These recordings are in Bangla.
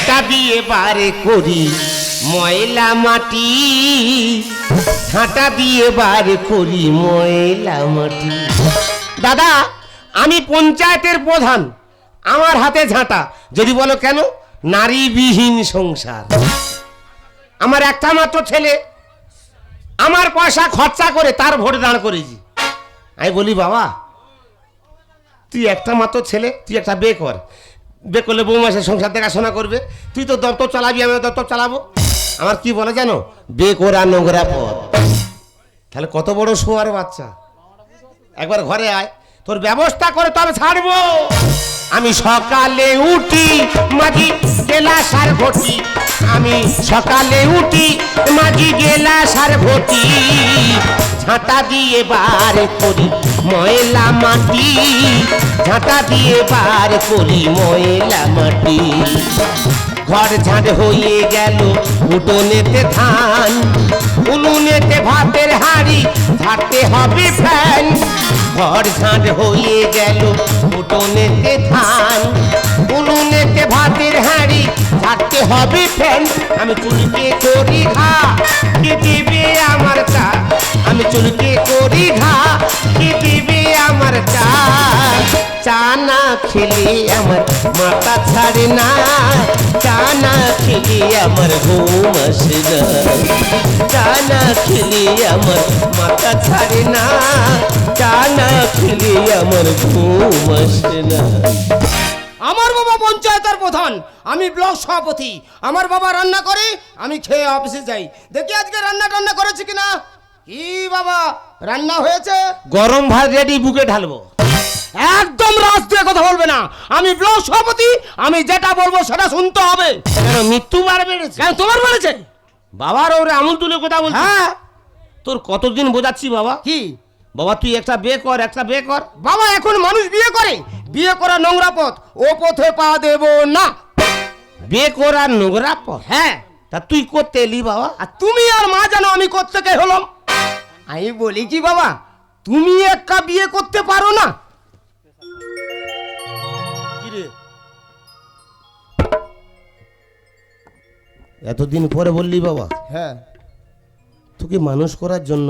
ঝাঁটা দিয়ে বারে করি, ময়লা মাটি। ঝাঁটা দিয়ে বারে করি, ময়লা মাটি। দাদা, আমি পঞ্চায়েতের প্রধান, আমার হাতে ঝাঁটা। যদি বলো কেন? নারীবিহীন সংসার। আমার একটা মাত্র ছেলে, আমার পয়সা খরচা করে তার ভোট দাঁড় করেছি। আমি বলি, বাবা, তুই একটা মাত্র ছেলে, তুই একটা বে কর। বে করলে বউ মাসে সংসার দেখাশোনা করবে। তুই তো দপ্তর চালাবি আমি দপ্তর চালাবো। আমার কি বলে জানো? বে করা নোংরা পথ। তাহলে কত বড় শোয়ার বাচ্চা? একবার ঘরে আয়। তোর ব্যবস্থা করে তবে ছাড়বো। আমি সকালে উঠি, মাঝি গেলা সার ঘটি। আমি সকালে উঠি, মাঝি গেলা সার ঘটি। ঝাঁটা দিয়ে বার করি ময়লা মাটি। ঝাঁটা দিয়ে বার করি ময়লা মাটি। ঘর ঝাঁট হয়ে গেল উঠোনেতে ধান। উনুনেতে ভাতের হাঁড়ি ঝাড়তে হবে ফ্যান। ঘর ঝাঁট হয়ে গেল উঠোনেতে ধান। উনুনেতে ভাতের হাঁড়ি ঝাড়তে হবে ফ্যান আমি চুলকে করি ঘা, কে দিবে আমার চা? আমি চুলকে করি ঘা, কে দিবে আমার চা? চা না খেলে আমার মাথা ছাড়ে না। চা না খেলে আমার ঘুম আসে না। চা না খেলে আমার মাথা ছাড়ে না। চা না খেলে আমার ঘুম আসে না। আমার পঞ্চায়েতের প্রধান। আমি ব্লক সভাপতি। আমার বাবা রান্না করে আমি খেয়ে অফিসে যাই। দেখি আজকে রান্না টান্না করেছে কিনা? কি বাবা রান্না হয়েছে? গরম ভাত রেডি বুকে ঢালবো। একদম রাজ দিয়ে কথা বলবে না। আমি ব্লক সভাপতি আমি যেটা বলব সেটা শুনতে হবে। কেন মৃত্যু বার বেড়েছে কেন তোমার বলেছে বাবার ওরে আমুল তুলে কথা বলছি। হ্যাঁ। তোর কতদিন বোঝাচ্ছি বাবা? কি? বাবা তুই একটা বিয়ে কর একটা বিয়ে কর। বাবা এখন মানুষ বিয়ে করে। বিয়ে করা নোংরা পথ ও পথে পা দেব না। বিয়ে কর নোংরা পথ? হ্যাঁ। তা তুই করতে এলি বাবা। আর তুমি আর মা জানো আমি কোত্থেকে হলাম? আমি বলি কি বাবা তুমি একা বিয়ে করতে পারো না। এতদিন পরে বললি বাবা হ্যাঁ। তোকে মানুষ করার জন্য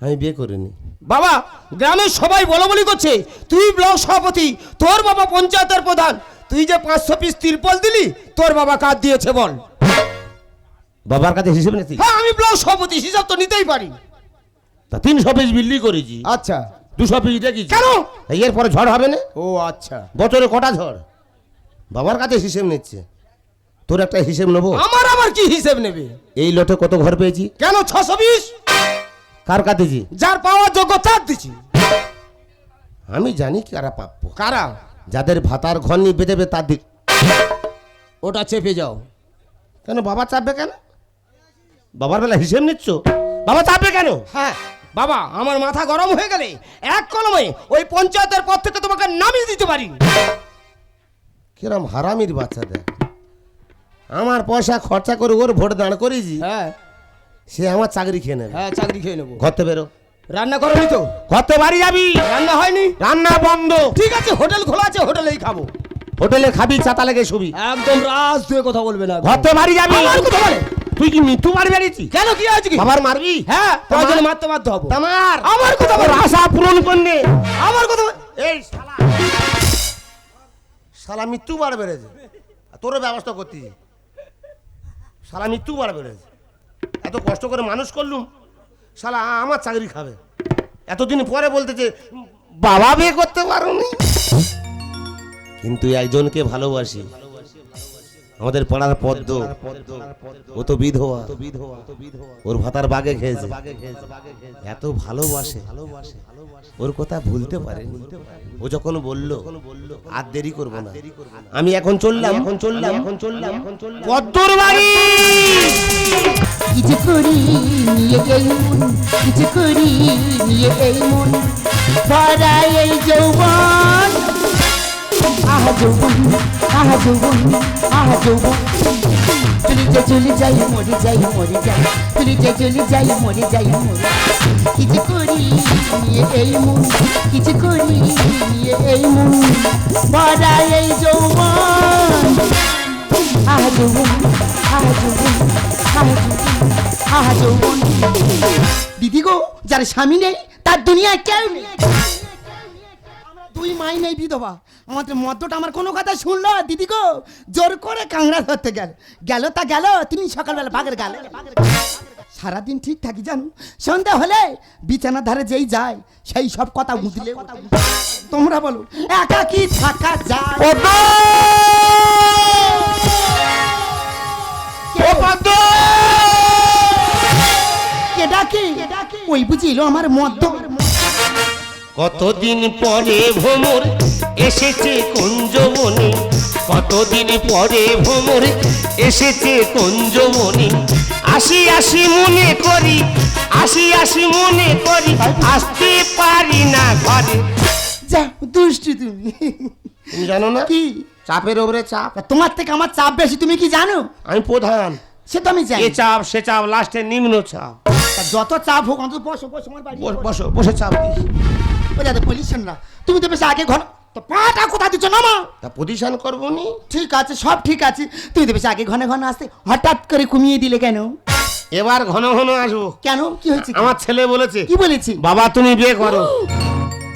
আমি বিয়ে করিনি। বাবা গ্রামের সবাই বলা বলি করছে তুই ব্লক সভাপতি তোর বাবা পঞ্চায়েতের প্রধান তুই যে পাঁচশো পিস তিরপল দিলি তোর বাবা কাজ দিয়েছে বল। বাবার কাছে হিসেব নেই হ্যাঁ আমি ব্লক সভাপতি হিসাব তো নিতেই পারি। তা তিনশো পিস বিল্লি করেছি। আচ্ছা। দুশো পিস দেখেছি কেন? এর পরে ঝড় হবে না? ও আচ্ছা। বছরে কটা ঝড়? বাবার কাছে হিসেব নিচ্ছে। তোর একটা হিসেব নেব? আমার আবার কি হিসেব নেবে? এই লটে কত ঘর পেয়েছি? কেন ছশো বিশ কার কাটেছি যার পাওয়ার যোগ্য তার দিছি। আমি জানি কারা প্রাপ্য কারা? যাদের ভাতার ঘর নিয়ে বেঁধেবে তার দিক। ওটা চেপে যাও। কেন বাবা চাপবে কেন? বাবার বেলা হিসেব নিচ্ছ? বাবা চাপবে কেন? হ্যাঁ বাবা আমার মাথা গরম হয়ে গেলে এক কলমে ওই পঞ্চায়েতের পর থেকে তোমাকে নামিয়ে দিতে পারি। কিরম হারামির বাচ্চা দেখ। আমার পয়সা খরচা করে ওর ভোট দাঁড় করেছি হ্যাঁ। সে আমার চাকরি খেয়ে নেবে। হ্যাঁ চাকরি খেয়ে নেব। ঘরতে বেরো। রান্না করনি তো? ঘরতে বাড়ি যাবি। রান্না হয়নি? রান্না বন্ধ। ঠিক আছে হোটেল খোলা আছে হোটেলেই খাব। হোটেলে খাবি চাতা লেগে শুবি। একদম রাজ দিয়ে কথা বলবে না ঘরতে বাড়ি যাবি। আমার কথা বলে? তুই কি মৃত্যু মারি বেরিয়েছি কেন কি আছে কি বাবার মারবি? হ্যাঁ প্রয়োজনে মারতে বাধ্য হব। তোমার আমার কথা বলে? তোর আশা পূরণ করলে আমার কথা এই শালা। শালা মৃত্যু বার বেড়েছে আর তোরও ব্যবস্থা করতেছি শালা মৃত্যু বার বেড়েছে এত কষ্ট করে মানুষ করলুম? শালা, আমার চাকরি খাবে। এতদিন পরে বলতেছে বাবা বিয়ে করতে পারো কিন্তু একজনকে ভালোবাসি। আমাদের পাড়ার পদ্ম। ও তো বিধবা। ওর ভাতার বাগে খেয়েছে। এত ভালোবাসে। ওর কথা ভুলতে পারে। ও যখন বলল আর দেরি করব না। আমি এখন চললাম। এখন চললাম। এখন চললাম। এখন চললাম। পদ্মর বাড়ি! কিছু করি নিয়ে এই মন কিছু করি নিয়ে এই মন। ভরা এই যৌবন। আহা যৌবন আহা যৌবন আহা যৌবন চলে যাই চলে যাই মরে যাই মরে যাই চলে যাই চলে যাই মরে যাই মরে কিছু করি এই মন কিছু করি এই মন ভরা এই যৌবন আহা যৌবন আহা যৌবন আহা যৌবন আহা গো যার স্বামী নেই তার দুনিয়ায় কেউ নেই দুই মাই নেই বিধবা। আমাদের মদ্যটা আমার কোনো কথা শুনলো দিদি গো। জোর করে কাংড়া ধরতে গেল। গেল তা গেল তিনি সকালবেলা বাগের গেল। সারাদিন ঠিক থাকি জানো? সন্ধ্যা হলে বিছানার ধারে যেই যায় সেই সব কথা বুঝলে তোমরা বলো একা কি থাকা যায়? কে? ডাকে ওই বুঝিল আমার মদ্য কতদিন পরে ভ্রমর এসেছে কুঞ্জবনে কতদিন পরে ভ্রমর এসেছে কুঞ্জবনে আসি আসি মনে করি আসি আসি মনে করি আসতে পারি না ঘরে। যা দুষ্টু তুমি। তুমি জানো না? কি? চাপের ওপরে চাপ। তোমার থেকে আমার চাপ বেশি তুমি কি জানো? আমি প্রধান। সে তো আমি জানি। এ চাপ সে চাপ লাস্টে নিম্ন চাপ। যত চাপ হোক অন্তত বসো বসো আমার বাড়ি। বসো বসে চাপ দিস। ও বলিস না। তুমি তো বেশি আগে ঘন তো পাটা কোথা দিচ্ছ নামা তা পজিশন করব নি। ঠিক আছে সব ঠিক আছে। তুমি তো বেশি আগে ঘনে ঘন আসতে হঠাৎ করে কমিয়ে দিলে কেন? এবার ঘন ঘন আসব। কেন? কি হয়েছে আমার ছেলে বলেছে কি বলেছি? বাবা তুমি বিয়ে করো।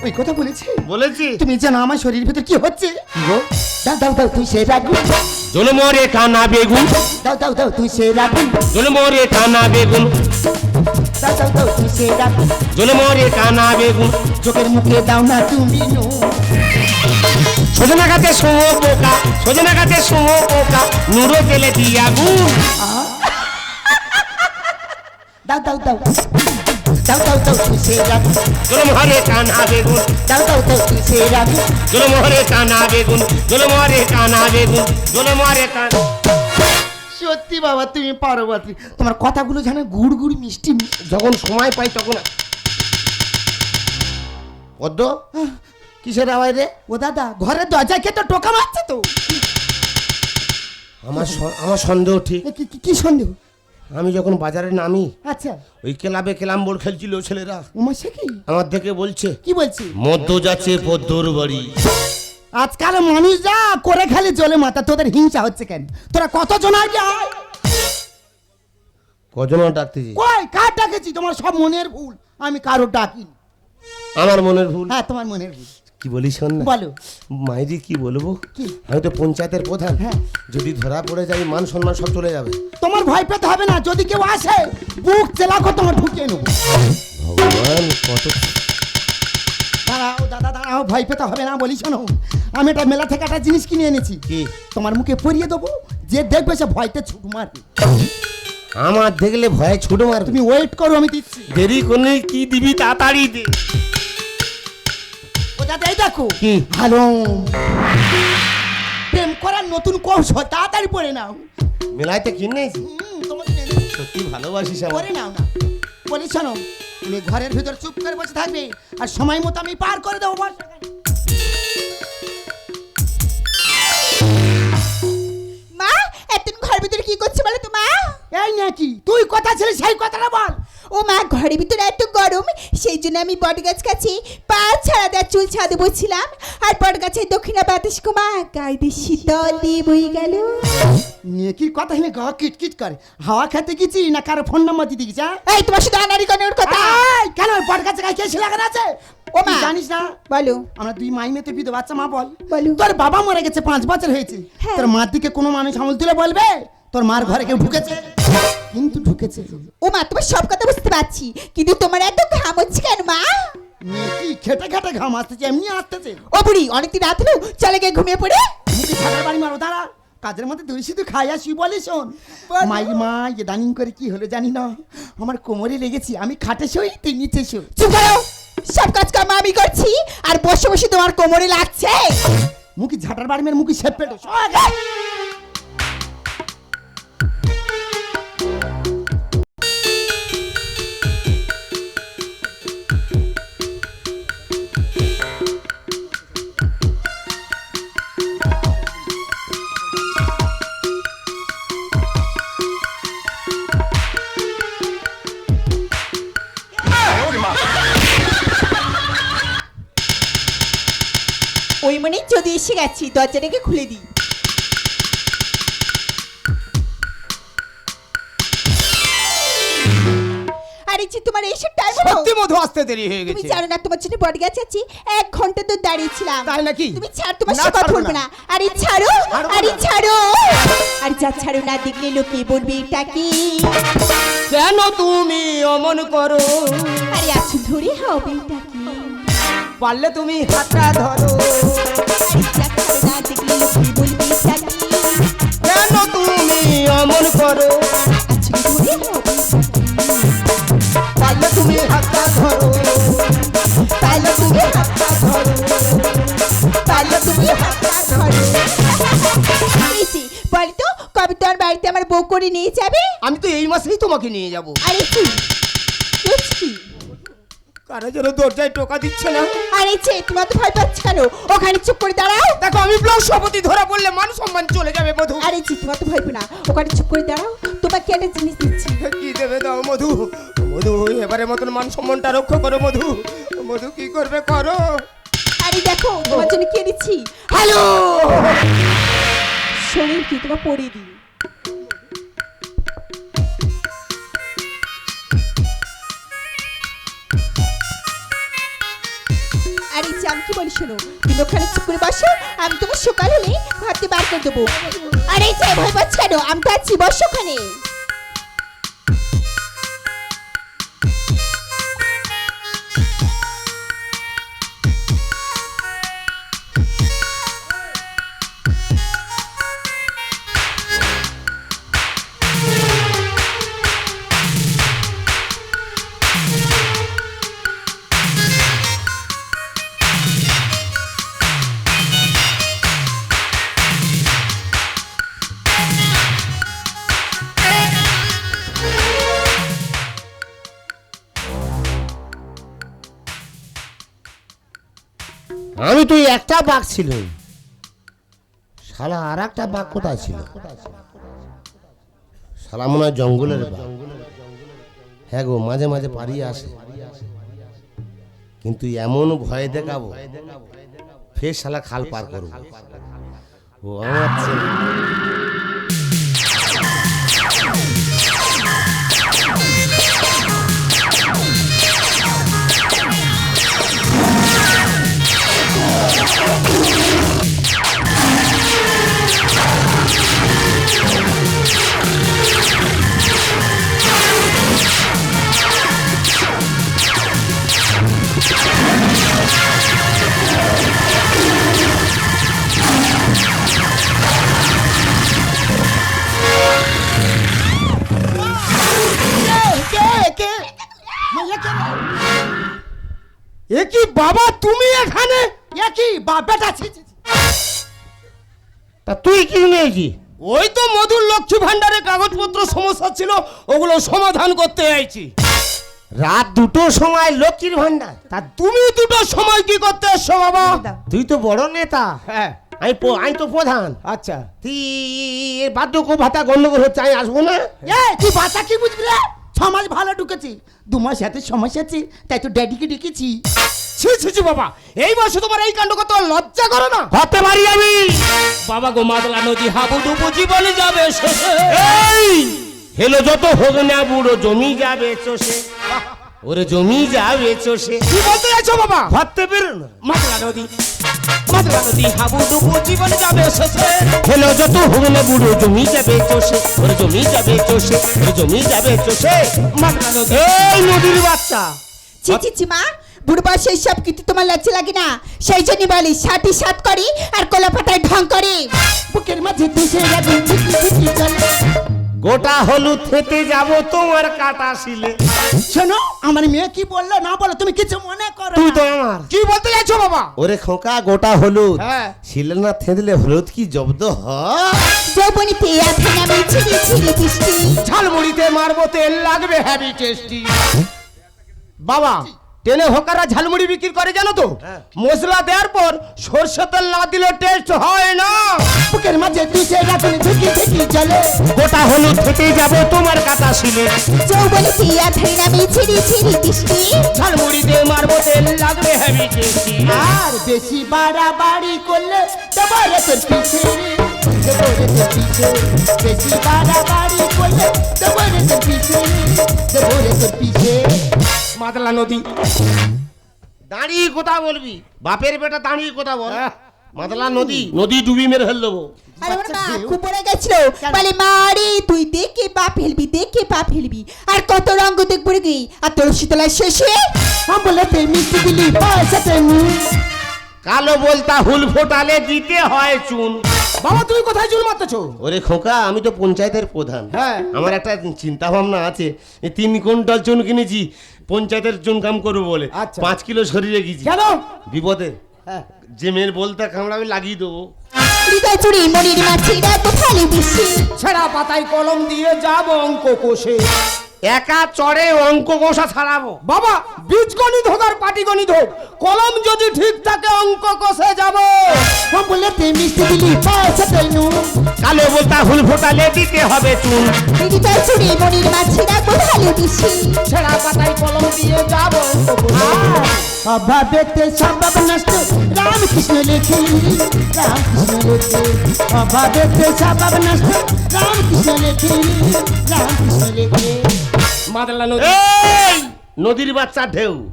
ওই কথা বলেছি? বলেছি। তুমি জানো আমার শরীর ভিতর কি হচ্ছে? গো? দাও দাও দাও তুই সে রাখবি জলমরে কানা বেগুন। দাও দাও দাও তুই সে রাখবি জলমরে কানা বেগুন। দাও দাও দাও তুই সে রাখবি জলমরে কানা বেগুন। চোখের মুখে দাও না তুমি নো। সজনা গাছে সুমো পোকা সজনা গাছে সুমো পোকা নুরো জেলে দিয়া গুণ দাও দাও দাও। দাও দাও দাও তুই সে রাখবি কানা বেগুন দাও দাও দাও তুই সে রাখবি কানা বেগুন জলমরে কানা বেগুন জলমরে কানা সত্যি বাবা তুমি পারবতী। তোমার কথাগুলো যেন গুড় গুড় মিষ্টি। যখন সময় পাই তখন পদ্ম? কিসের আওয়াজ রে? ও দাদা ঘরের দরজায় কে তো টোকা মারছে তো? আমার আমার সন্দেহ ঠিক। এ কি- কি- কি সন্দেহ? আমি যখন বাজারে নামি আচ্ছা। ওই ক্লাবে ক্যালাম বোর্ড খেলছিল ছেলেরা। উমা সে কি? আমার দেখে বলছে কি বলছি? মধ্য যাচ্ছে পদ্মর বাড়ি। আজকাল মানুষ যা করে খালি জলে মাথা তোদের হিংসা হচ্ছে কেন? তোরা কত জন আগে আয়? কজন ডাকতেছি কই কার ডাকেছি? তোমার সব মনের ভুল। আমি কারও ডাকি আমার মনের ভুল? হ্যাঁ তোমার মনের ভুল। কি বলি শোন না বলো। মাইরি কি বলব? কি? আমি তো পঞ্চায়েতের প্রধান। হ্যাঁ। যদি ধরা পড়ে যাই মান সম্মান সব চলে যাবে। তোমার ভয় পেতে হবে না যদি কেউ আসে বুক চেলাকো তোমার ঢুকিয়ে নেব। ভগবান কত দাঁড়াও দাদা দাঁড়াও ভয় পেতে হবে না বলি শোনো। আমি একটা মেলা থেকে একটা জিনিস কিনে এনেছি। কি? তোমার মুখে পরিয়ে দেবো যে দেখবে সে ভয়তে ছুট মারবে। আমার দেখলে ভয়ে ছুটো মার তুমি ওয়েট করো আমি দিচ্ছি। দেরি করলে কি দিবি তাড়াতাড়ি দে। ও দাদা দেখো কি? ভালো। প্রেম করার নতুন কৌশল তাড়াতাড়ি পড়ে নাও। মেলাইতে কিনেছি সত্যি ভালোবাসিস পরে নাও না। বলি শোনো তুমি ঘরের ভিতর চুপ করে বসে থাকবে আর সময় মতো আমি পার করে দেবো। মা এতদিন ঘরের ভিতরে কি করছে বলো তো মা? এই নাকি? তুই কথা ছিলি সেই কথাটা বল। ও মা ঘরের ভিতরে এত গরম সেই জন্য আমি বট গাছ কাছে পা ছাড়া দেওয়ার চুল ছাদে বসছিলাম আর বট গাছের দক্ষিণা বাতাস কুমা গায়ে দিয়ে শীতল দিয়ে বই গেল। নিয়ে কি কথা হলে গা কিটকিট করে। হাওয়া খেতে গেছি না কারও ফোন নাম্বার দিতে গেছি হ্যাঁ? এই তোমার শুধু আনারি কনের কথা। কেন ওই বট গাছে কেসে লাগানো আছে? ও মা। জানিস না? বলো। আমরা দুই মাই মেতে বিধ বাচ্চা মা বল। বলো। তোর বাবা মরে গেছে পাঁচ বছর হয়েছে। হ্যাঁ। তোর মার দিকে কোনো মানুষ আমল তুলে বলবে? তোর মার ঘরে কেউ ঢুকেছে? কিন্তু ঢুকেছে ও মা তোমার সব কথা বুঝতে পারছি। কিন্তু তোমার এত ঘাম হচ্ছে কেন মা? কি খেটে খেটে ঘাম আসতেছে এমনি আসতেছে। ও বুড়ি অনেকদিন রাত হলো চলে গিয়ে ঘুমিয়ে পড়ে? মুখে ছাড়ার বাড়ি মারো দাঁড়া। কাজের মধ্যে তুই শুধু খাই আসি বলে শোন। মাই মা এ দানিং করে কি হলো জানি না। আমার কোমরে লেগেছি আমি খাটে শুই তুই নিচে শো। চুপ করো। সব কাজ কাম আমি করছি আর বসে বসে তোমার কোমরে লাগছে। মুখি ঝাঁটার বাড়ি মেরে মুখি সেপ পেটো অনেক যদি এসে গেছি দরজাটাকে খুলে দিই। তোমার হয়ে গেছে। বট এক ঘণ্টা তো দাঁড়িয়েছিলাম। তুমি ছাড় তোমার সাথে ছাড়ো ছাড়ো আর ছাড়ো। না দেখলে কি? কেন তুমি অমন করো? আরে আছো ধরে হবে পারলে তুমি হাতটা ধরো। কেন তুমি অমন করো? পারলে তুমি হাতটা ধরো। তাহলে তুমি হাতটা ধরো। তাহলে তুমি হাতটা ধরো। এই তো কবে তোমার বাড়িতে আমার বউ করে নিয়ে যাবে? আমি তো এই মাসেই তোমাকে নিয়ে যাব। আরে কারা যেন দরজায় টোকা দিচ্ছে না। আরে যে তোমার তো ভয় পাচ্ছ কেন? ওখানে চুপ করে দাঁড়াও। দেখো আমি ব্লক সভাপতি ধরা পড়লে মান সম্মান চলে যাবে মধু। আরে জি তোমার তো ভয় না। ওখানে চুপ করে দাঁড়াও। তোমাকে একটা জিনিস দিচ্ছি। কি দেবে দাও মধু? মধু এবারে মতন মান সম্মানটা রক্ষা করো মধু। মধু কি করবে করো? আরে দেখো তোমার জন্য কি দিচ্ছি? হ্যালো! শরীর কি? তোমার পরে দিই বলি শোনো তুমি ওখানে চুপ করে বসো, আমি তোমার সকাল হলে ভাবতে বার করে দেবো। আরে যে, ভয় পাচ্ছ কেন? আমি তো আছি, বসো ওখানে। বাঘ ছিল শালা আর একটা বাঘ কোথায় ছিল? শালা মনে হয় জঙ্গলের হ্যাঁ গো, মাঝে মাঝে পালিয়ে আসে। কিন্তু এমন ভয় দেখাবো, ফের শালা খাল পার করব। ও আমার এ কি বাবা তুমি এখানে এ কি বাবাটা তা তুই কি নিয়েছি ওই তো মধুর লক্ষ্মী ভান্ডারের কাগজপত্র সমস্যা ছিল ওগুলো সমাধান করতে আইছি। রাত দুটো সময় লক্ষ্মীর ভান্ডার তা তুমি দুটো সময় কি করতে এসছো বাবা? তুই তো বড় নেতা। হ্যাঁ। আমি প- আমি তো প্রধান। আচ্ছা। তুই বার্ধক্য ভাতা গন্ডগোল হচ্ছে আমি আসব না? এ তুই বাচ্চা কি বুঝবি রে মাস ভালো ঢুকেছি দু মাস এত সমস্যা আছে তাই তো ড্যাডিকে ডেকেছি। ছি ছি ছি বাবা এই বয়সে তোমার এই কাণ্ড করতে লজ্জা করো না। হতে পারি আমি। বাবা গো মাদলা নদী হাবুডুবু জীবন যাবে শেষে। এই! হেলো যত হোক না বুড়ো জমি যাবে চষে। ওরে জমি যাবে চষে কি বলতে যাচ্ছো বাবা? ভাবতে পেরো না। মাদলা নদী মাদলা নদী হাবুডুবু জীবনে যাবে শেষে। হেলো যত না বুড়ো জমি যাবে চষে ওরে জমি যাবে চষে ওরে জমি যাবে চষে মাদলা নদী। এই নদীর বাচ্চা। ছি ছি ছি মা বুড়ো বয়সে সব কিছু তোমার লজ্জা লাগে না। সেই জন্যই বলি সাথে সাত করি আর কলা পাতায় ঢং করি। বুকের মাঝে ঝিকি ঝিকি চলে। গোটা হলুদ খেতে যাব তোমার কাটা শিলে। শোনো আমার মেয়ে কি বলল না বলো তুমি কিছু মনে করো তুই তো আমার। কি বলতে যাচ্ছো বাবা? ওরে খোকা গোটা হলুদ। হ্যাঁ। শিলে না থেঁদলে হলুদ কি জব্দ হয়? যৌবনী পেয়ে আছে নামে ছিড়ি ছিড়ি বৃষ্টি ঝালমুড়িতে মারবো তেল লাগবে হ্যাভি টেস্টি বাবা টেনে হোকারা ঝালমুড়ি বিক্রি করে জানো তো? মশলা দেওয়ার পর সর্ষে তেল না দিলে টেস্ট হয় না। বুকের মাঝে ঝিকি ঝিকি চলে। গোটা হলুদ খেতে যাব তোমার কাটা শিলে। যৌবনী পেয়ে আছে নামে ছিড়ি ছিড়ি বৃষ্টি ঝালমুড়িতে মারবো তেল লাগবে টেস্টি আর বেশি বাড়াবাড়ি করলে তোমার তোর পিছে তোর পিছে বেশি বাড়াবাড়ি করলে দেবো রে। তোর পিছে তোর পিছে মাতলা নদী। দাঁড়িয়ে কথা বলবি। বাপের বেটা দাঁড়িয়ে কথা বল। হ্যাঁ। মাতলা নদী। নদী ডুবি মেরে ফেল দেবো। আরে ওর মা কুপরে গেছিল। বলে মা তুই দেখে পা ফেলবি দেখে পা ফেলবি। আর কত রঙ দেখব রে আর তোর শীতলায় শেষে বলে প্রেমিক দিলি পয়সা কালো বলতা হুল ফোটালে দিতে হয় চুন। বাবা তুমি কোথায় চুল মারতেছো? ওরে খোকা আমি তো পঞ্চায়েতের প্রধান। হ্যাঁ। আমার একটা চিন্তা ভাবনা আছে তিন কুইন্টাল চুন কিনেছি পঞ্চায়েতের চুন কাম করব বলে। আচ্ছা। পাঁচ কিলো শরীরে গেছি কেন? বিপদে। যে মেয়ের বলতে কামড়া আমি লাগিয়ে দেবো। হৃদয় চুরি মনির মাছি রাত ভালো বেশি ছেঁড়া পাতায় কলম দিয়ে যাব অঙ্ক কোষে। একা চড়ে অঙ্ক কষা ছাড়াবো। বাবা বীজগণিত হোক আর পাটিগণিত হোক কলম যদি ঠিক থাকে অঙ্ক কষে যাব। হ্যাঁ, বলে তুই মিষ্টি দিলি পয়সাতে নুন। কালো বলতা হুল ফোটালে দিতে হবে চুন। দিদিটা মনির দিছি। ছেঁড়া পাতায় কলম দিয়ে যাব। অভাবেতে সম্ভব নষ্ট রামকৃষ্ণ লেখে। রামকৃষ্ণ লেখে। অভাবেতে সম্ভব নষ্ট রামকৃষ্ণ লেখে। রামকৃষ্ণ লেখে। মাতলা নদী। এই! নদীর বাচ্চা ঢেউ।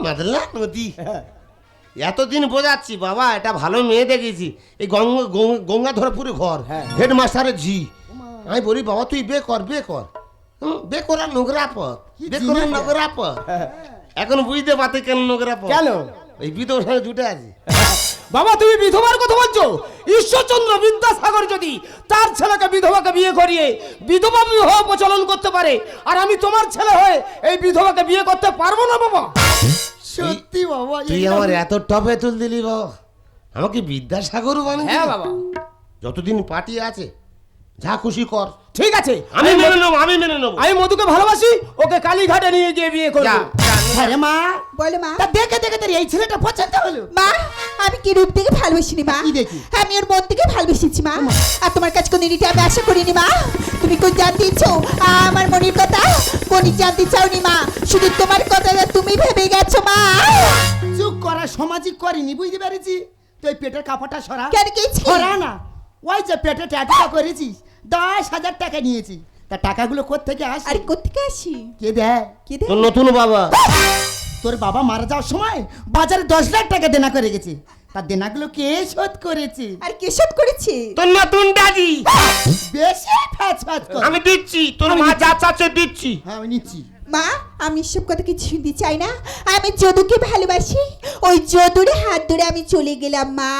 মাদলা নদী। এতদিন বোঝাচ্ছি বাবা এটা ভালো মেয়ে দেখেছি। এই গঙ্গা গঙ্গা- গঙ্গাধরপুরে ঘর। হ্যাঁ। হেডমাস্টারের ঝি। আমি বলি বাবা তুই বে কর বে কর। হুম, বে করা নোংরা পথ। বে করা নোংরা পথ। এখন বুঝতে পারতে কেন নোংরা পথ? কেন? এই বিধবার সঙ্গে জুটে আছি। বাবা তুমি বিধবার কথা বলছো? ঈশ্বরচন্দ্র বিদ্যাসাগর যদি তার ছেলেকে বিধবাকে বিয়ে করিয়ে বিধবা বিবাহ প্রচলন করতে পারে আর আমি তোমার ছেলে হয়ে এই বিধবাকে বিয়ে করতে পারব না বাবা? সত্যি বাবা তুই আমার এত টপে তুল দিলি বাবা। আমাকে বিদ্যাসাগরও বানিয়ে হ্যাঁ বাবা। যতদিন পার্টি আছে যা খুশি কর। ঠিক আছে? আমি মেনে নেব আমি মেনে নেব। আমি মধুকে ভালোবাসি ওকে কালীঘাটে নিয়ে গিয়ে বিয়ে করব। আরে মা। বলে মা। তা দেখে দেখে তোর এই ছেলেটা পছন্দ হলো। মা আমি কি রূপ দেখে ভালোবাসিনি মা? কি দেখি? আমি ওর মন থেকে ভালোবেসেছি মা। আর তোমার কাছে কোন রিটা আমি আশা করিনি মা। তুমি কোন জানতে ইচ্ছো আমার মনের কথা কোন জানতে চাওনি মা। শুধু তোমার কথাটা তুমি ভেবে গেছো মা। চুপ করা সমাজিক করিনি বুঝতে পেরেছি? তুই পেটের কাপড়টা সরা। কেন কি সরা না। ওই যে পেটে ট্যাটুটা করেছিস দশ হাজার টাকা নিয়েছি। তা টাকাগুলো কোত্থেকে আসে? আরে কোথেকে আসি? কে দেয়? কে তোর নতুন বাবা। তোর বাবা মারা যাওয়ার সময় বাজারে দশ লাখ টাকা দেনা করে গেছে। তার দেনাগুলো কে শোধ করেছে? আর কে সব করেছে? তোর নতুন দাদি। বেশি ফ্যাচ ফ্যাচ কর। আমি দিচ্ছি তোর মা যা চাচ্ছে দিচ্ছি। হ্যাঁ আমি নিচ্ছি। মা আমি সব কথা কিছু শুনতে চাই না। আমি যদুকে ভালোবাসি। ওই যদুরে হাত ধরে আমি চলে গেলাম মা।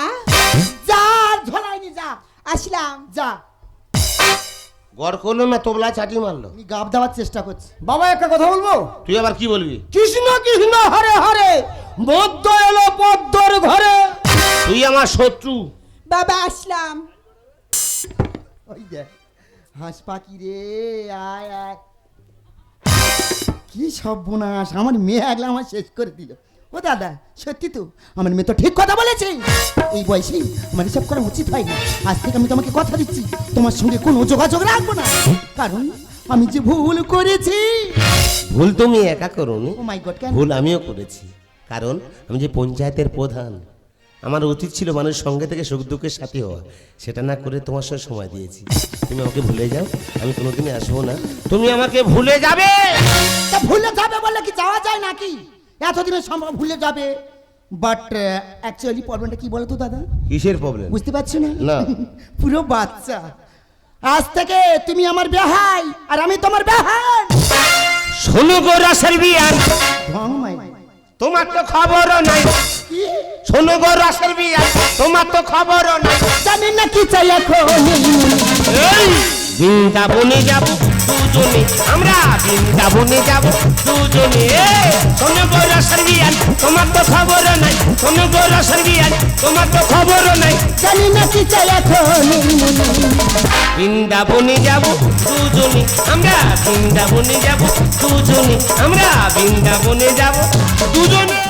যা ঝোলাইনি যা। আসলাম। যা। গড় করল না তোবলা চাটি মারলো। আমি গাব দেওয়ার চেষ্টা করছি। বাবা একটা কথা বলব? তুই আবার কি বলবি? কৃষ্ণ কৃষ্ণ হরে হরে মধ্য এলো পদ্মর ঘরে। তুই আমার শত্রু। বাবা আসলাম। ওই দেখ হাঁস পাখি রে আয় আয়। কি সব সর্বনাশ আমার মেয়ে আগলে আমার শেষ করে দিল। ও দাদা সত্যি তো। আমার মেয়ে তো ঠিক কথা বলেছে। এই বয়সে আমার এসব করা উচিত হয় না। আজ থেকে আমি তোমাকে কথা দিচ্ছি। তোমার সঙ্গে কোনো যোগাযোগ রাখব না। কারণ আমি যে ভুল করেছি। ভুল তুমি একা করোনি। ও মাই গড কেন? ভুল আমিও করেছি। কারণ আমি যে পঞ্চায়েতের প্রধান আমার উচিত ছিল মানুষ সঙ্গে থেকে সুখ দুঃখের সাথী হওয়া। সেটা না করে তোমার সঙ্গে সময় দিয়েছি। তুমি আমাকে ভুলে যাও। আমি কোনোদিনই আসব না। তুমি আমাকে ভুলে যাবে! তা ভুলে যাবে বললে কি যাওয়া যায় নাকি? এতদিনের সম্ভব ভুলে যাবে। বাট অ্যাকচুয়ালি প্রবলেমটা কি বলো তো দাদা? কিসের প্রবলেম বুঝতে পারছ না? না। পুরো বাচ্চা। আজ থেকে তুমি আমার বেহাই আর আমি তোমার বেহাই শোনো গো রসের বিয়ান। তোমার তো খবরও নাই। কি? শোনো গো রসের বিয়ান। তোমার তো খবরও নাই। জানি না কি চাই এখন। এই! বৃন্দাবনে যাব দুজনে আমরা বৃন্দাবনে যাব দুজনে। এই, শোনো গো রসের বিয়ান তোমার তো খবরও নাই। শোনো গো রসের বিয়ান তোমার তো খবরও নাই। জানি না কি চাই এখন। বৃন্দাবনে যাব দুজনে আমরা বৃন্দাবনে যাব দুজনে আমরা বৃন্দাবনে যাব দুজনে।